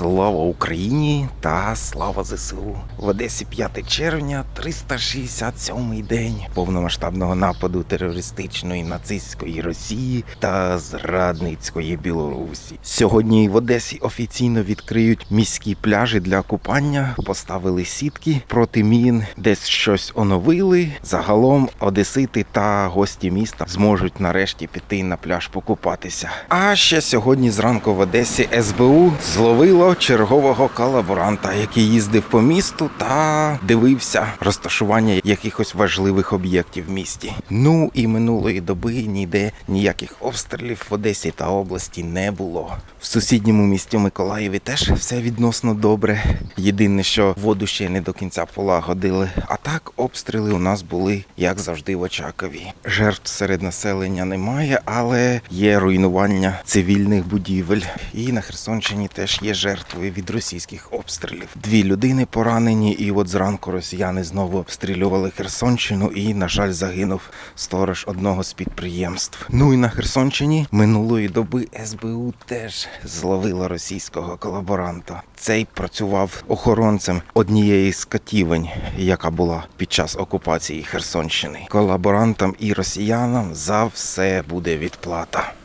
Слава Україні та слава ЗСУ. В Одесі 5 червня, 367-й день повномасштабного нападу терористичної нацистської Росії та зрадницької Білорусі. Сьогодні в Одесі офіційно відкриють міські пляжі для купання, поставили сітки проти мін, десь щось оновили. Загалом одесити та гості міста зможуть нарешті піти на пляж покупатися. А ще сьогодні зранку в Одесі СБУ зловило чергового колаборанта, який їздив по місту та дивився розташування якихось важливих об'єктів в місті. Ну і минулої доби ніде ніяких обстрілів в Одесі та області не було. В сусідньому місті Миколаєві теж все відносно добре. Єдине, що воду ще не до кінця полагодили. А так обстріли у нас були як завжди в Очакові. Жертв серед населення немає, але є руйнування цивільних будівель. І на Херсонщині теж є жертви від російських обстрілів. Дві людини поранені, і от зранку росіяни знову обстрілювали Херсонщину, і, на жаль, загинув сторож одного з підприємств. Ну і на Херсонщині минулої доби СБУ теж зловила російського колаборанта. Цей працював охоронцем однієї з катівень, яка була під час окупації Херсонщини. Колаборантам і росіянам за все буде відплата.